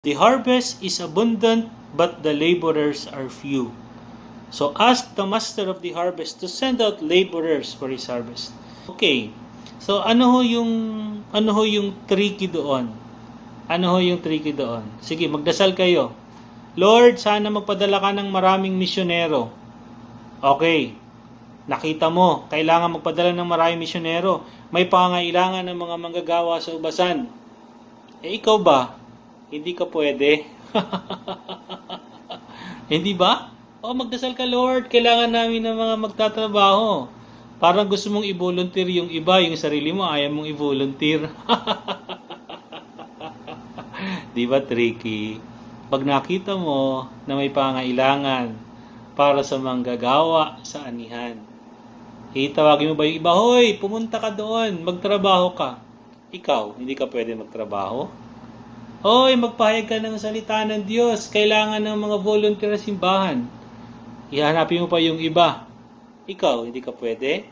The harvest is abundant, but the laborers are few. So ask the master of the harvest to send out laborers for his harvest. Okay. So ano ho yung ano ho yung tricky doon? Ano ho yung tricky doon? Sige, magdasal kayo. Lord, sana magpadala ka ng maraming misyonero. Okay. Nakita mo, kailangan magpadala ng maraming misyonero. May pangailangan ng mga manggagawa sa ubasan. Eh ikaw ba? Hindi ka pwede. Hindi ba? O magdasal ka Lord, kailangan namin ng mga magtatrabaho. Parang gusto mong i-volunteer yung iba, yung sarili mo ayaw mong i-volunteer. Di ba tricky? Pag nakita mo na may pangailangan para sa manggagawa sa anihan, itawagin mo ba yung iba, Hoy, pumunta ka doon, magtrabaho ka. Ikaw, hindi ka pwede magtrabaho? Hoy, magpahayag ka ng salita ng Diyos. Kailangan ng mga volunteer simbahan. Ihanapin mo pa yung iba. Ikaw, hindi ka pwede?